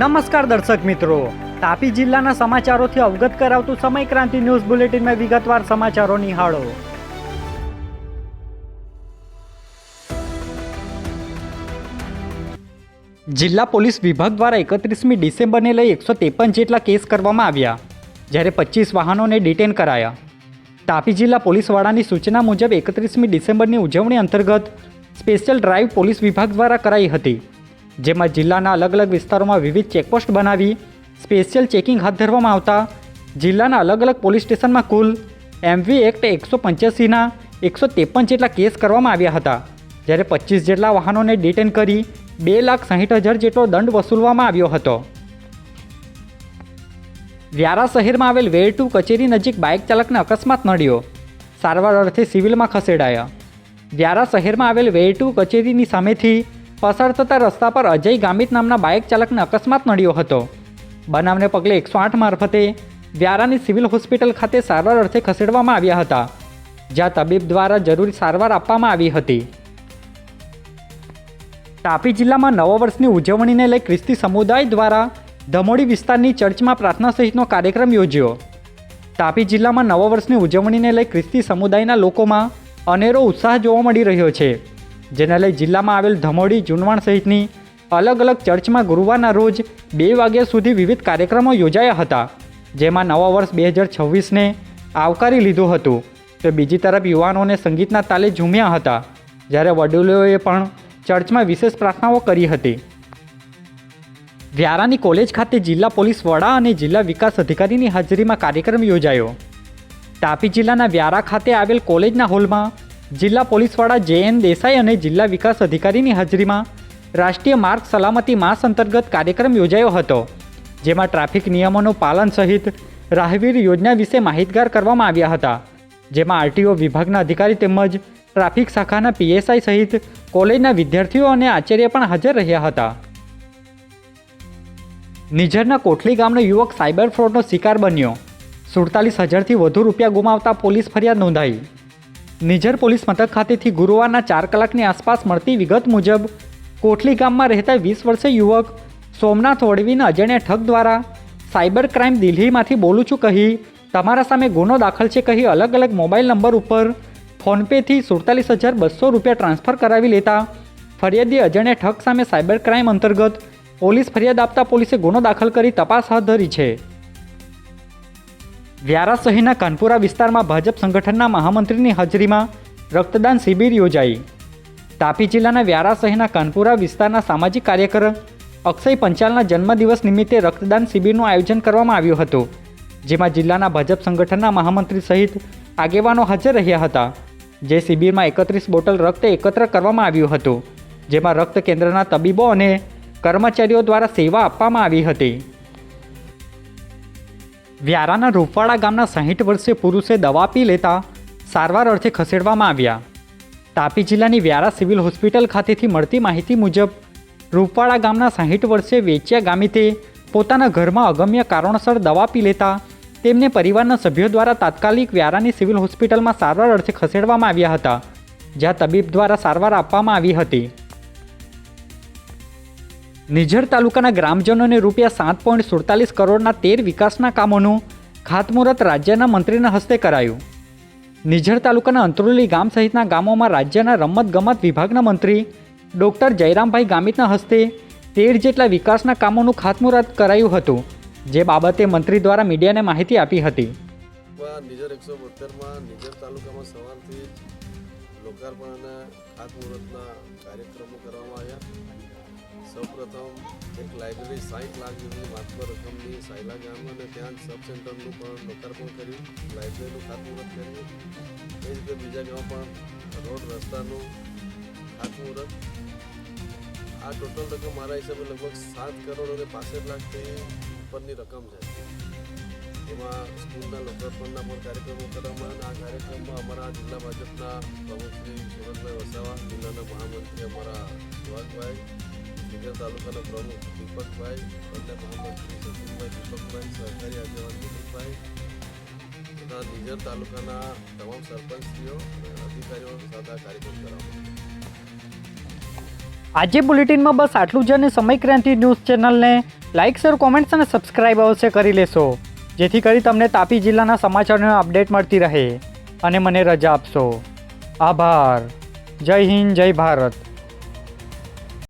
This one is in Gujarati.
નમસ્કાર દર્શક મિત્રો. તાપી જિલ્લાના સમાચારોથી અવગત કરાવતું સમય ક્રાંતિ ન્યૂઝ બુલેટિનમાં વિગતવાર સમાચારો નિહાળો. જિલ્લા પોલીસ વિભાગ દ્વારા એકત્રીસમી ડિસેમ્બરને લઈ એકસો ત્રેપન જેટલા કેસ કરવામાં આવ્યા, જ્યારે પચીસ વાહનોને ડિટેન કરાયા. તાપી જિલ્લા પોલીસ વડાની સૂચના મુજબ એકત્રીસમી ડિસેમ્બરની ઉજવણી અંતર્ગત સ્પેશિયલ ડ્રાઈવ પોલીસ વિભાગ દ્વારા કરાઈ હતી. જેમાં જિલ્લાના અલગ અલગ વિસ્તારોમાં વિવિધ ચેકપોસ્ટ બનાવી, સ્પેશિયલ ચેકિંગ હાથ ધરવામાં આવતા. જિલ્લાના અલગ અલગ પોલીસ સ્ટેશનમાં કુલ એમવી એક્ટ એકસો પંચ્યાસીના એકસો ત્રેપન જેટલા કેસ કરવામાં આવ્યા હતા. જ્યારે પચીસ જેટલા વાહનોને ડિટેન કરી બે લાખ સાહીઠ હજાર જેટલો દંડ વસૂલવામાં આવ્યો હતો. વ્યારા શહેરમાં આવેલ વેર ટુ કચેરી નજીક બાઇક ચાલકને અકસ્માત નડ્યો. સારવાર અર્થે સિવિલમાં ખસેડાયા. વ્યારા શહેરમાં આવેલ વેર ટુ કચેરીની સામેથી પસાર થતા રસ્તા પર અજય ગામિત નામના બાઇક ચાલકને અકસ્માત નડ્યો હતો. બનાવને પગલે એકસો આઠ મારફતે વ્યારાની સિવિલ હોસ્પિટલ ખાતે સારવાર અર્થે ખસેડવામાં આવ્યા હતા, જ્યાં તબીબ દ્વારા જરૂરી સારવાર આપવામાં આવી હતી. તાપી જિલ્લામાં નવા વર્ષની ઉજવણીને લઈ ખ્રિસ્તી સમુદાય દ્વારા ધમોડી વિસ્તારની ચર્ચમાં પ્રાર્થના સહિતનો કાર્યક્રમ યોજ્યો. તાપી જિલ્લામાં નવા વર્ષની ઉજવણીને લઈ ખ્રિસ્તી સમુદાયના લોકોમાં અનેરો ઉત્સાહ જોવા મળી રહ્યો છે. જેને લઈ જિલ્લામાં આવેલ ધમોડી, જુનવાણ સહિતની અલગ અલગ ચર્ચમાં ગુરુવારના રોજ બે વાગ્યા સુધી વિવિધ કાર્યક્રમો યોજાયા હતા, જેમાં નવા વર્ષ બે હજાર છવ્વીસને આવકારી લીધું હતું. તો બીજી તરફ યુવાનોને સંગીતના તાલે ઝૂમ્યા હતા, જ્યારે વડીલોએ પણ ચર્ચમાં વિશેષ પ્રાર્થનાઓ કરી હતી. વ્યારાની કોલેજ ખાતે જિલ્લા પોલીસ વડા અને જિલ્લા વિકાસ અધિકારીની હાજરીમાં કાર્યક્રમ યોજાયો. તાપી જિલ્લાના વ્યારા ખાતે આવેલ કોલેજના હોલમાં જિલ્લા પોલીસવાળા જે એન દેસાઈ અને જિલ્લા વિકાસ અધિકારીની હાજરીમાં રાષ્ટ્રીય માર્ગ સલામતી માસ અંતર્ગત કાર્યક્રમ યોજાયો હતો, જેમાં ટ્રાફિક નિયમોનું પાલન સહિત રાહવીર યોજના વિશે માહિતગાર કરવામાં આવ્યા હતા. જેમાં આરટીઓ વિભાગના અધિકારી તેમજ ટ્રાફિક શાખાના પીએસઆઈ સહિત કોલેજના વિદ્યાર્થીઓ અને આચાર્ય પણ હાજર રહ્યા હતા. નિઝરના કોટલી ગામનો યુવક સાયબર ફ્રોડનો શિકાર બન્યો. સુડતાલીસ હજારથી વધુ રૂપિયા ગુમાવતા પોલીસ ફરિયાદ નોંધાઈ. નિઝર પોલીસ મથક ખાતેથી ગુરુવારના ચાર કલાકની આસપાસ મળતી વિગત મુજબ કોટલી ગામમાં રહેતા વીસ વર્ષીય યુવક સોમનાથ ઓડવીના અજાણ્યા ઠગ દ્વારા સાયબર ક્રાઇમ દિલ્હીમાંથી બોલું છું કહી, તમારા સામે ગુનો દાખલ છે કહી અલગ અલગ મોબાઈલ નંબર ઉપર ફોનપેથી સુડતાલીસ હજાર બસો રૂપિયા ટ્રાન્સફર કરાવી લેતા ફરિયાદી અજાણ્યા ઠગ સામે સાયબર ક્રાઇમ અંતર્ગત પોલીસ ફરિયાદ આપતા પોલીસે ગુનો દાખલ કરી તપાસ હાથ ધરી છે. વ્યારા શહેરના કાનપુરા વિસ્તારમાં ભાજપ સંગઠનના મહામંત્રીની હાજરીમાં રક્તદાન શિબિર યોજાઈ. તાપી જિલ્લાના વ્યારા શહેરના કાનપુરા વિસ્તારના સામાજિક કાર્યકર અક્ષય પંચાલના જન્મદિવસ નિમિત્તે રક્તદાન શિબિરનું આયોજન કરવામાં આવ્યું હતું, જેમાં જિલ્લાના ભાજપ સંગઠનના મહામંત્રી સહિત આગેવાનો હાજર રહ્યા હતા, જે શિબિરમાં એકત્રીસ બોટલ રક્ત એકત્ર કરવામાં આવ્યું હતું, જેમાં રક્ત કેન્દ્રના તબીબો અને કર્મચારીઓ દ્વારા સેવા આપવામાં આવી હતી. વ્યારાના રૂપવાડા ગામના સાહીઠ વર્ષીય પુરુષે દવા પી લેતા સારવાર અર્થે ખસેડવામાં આવ્યા. તાપી જિલ્લાની વ્યારા સિવિલ હોસ્પિટલ ખાતેથી મળતી માહિતી મુજબ રૂપવાડા ગામના સાહીઠ વર્ષે વેચ્યા ગામિતે પોતાના ઘરમાં અગમ્ય કારણોસર દવા પી લેતા તેમને પરિવારના સભ્યો દ્વારા તાત્કાલિક વ્યારાની સિવિલ હોસ્પિટલમાં સારવાર અર્થે ખસેડવામાં આવ્યા હતા, જ્યાં તબીબ દ્વારા સારવાર આપવામાં આવી હતી. નિઝર તાલુકાના ગ્રામજનોને રૂપિયા સાત પોઈન્ટ સુડતાલીસ કરોડના તેર વિકાસના કામોનું ખાતમુહૂર્ત રાજ્યના મંત્રીના હસ્તે કરાયું. નિઝર તાલુકાના અંતરોલી ગામ સહિતના ગામોમાં રાજ્યના રમત ગમત વિભાગના મંત્રી ડૉક્ટર જયરામભાઈ ગામિતના હસ્તે તેર જેટલા વિકાસના કામોનું ખાતમુહૂર્ત કરાયું હતું, જે બાબતે મંત્રી દ્વારા મીડિયાને માહિતી આપી હતી. નિઝર એકસો બોતેરમાં નિઝર તાલુકામાં સવારથી લોકાર્પણ અને ખાતમુહૂર્તના કાર્યક્રમો કરવામાં આવ્યા. સૌપ્રથમ એક લાઇબ્રેરી સાઠ લાખ જેટલી માત્ર રકમની સાયલા ગામ અને ત્યાં સબ સેન્ટરનું પણ લોકાર્પણ કર્યું, લાઇબ્રેરીનું ખાતમુહૂર્ત કર્યું. એ રીતે બીજા ગામ પણ રોડ રસ્તાનું ખાતમુહૂર્ત. આ ટોટલ રકમ મારા હિસાબે લગભગ સાત કરોડ અને પાસઠ લાખથી ઉપરની રકમ છે. એમાં સ્કૂલના લોકાર્પણના પણ કાર્યક્રમો કરવામાં આ કાર્યક્રમમાં અમારા જિલ્લા ભાજપના પ્રમુખ શ્રી સુરતભાઈ વસાવા, જિલ્લાના મહામંત્રી અમારા સુભાષભાઈ નિગર તાલુકાના પ્રમુખ દીપકભાઈ અન્ય મહામંત્રી સચિનભાઈ દીપકભાઈ, સહકારી આગેવાન દિલીપભાઈ, તથા નિઝર તાલુકાના તમામ સરપંચશ્રીઓ અને અધિકારીઓ સાથે આ કાર્યક્રમ કરાવ્યો આજે બુલેટિનમાં બસ આટલું જ અને સમય ક્રાંતિ ન્યૂઝ ચેનલને લાઇક, શેર, કોમેન્ટ્સ અને સબસ્ક્રાઇબ અવશ્ય કરી લેશો. જેથી કરી તમને તાપી જિલ્લાના સમાચારનો અપડેટ મળતી રહે. અને મને રજા આપશો. આભાર. જય હિન્દ, જય ભારત.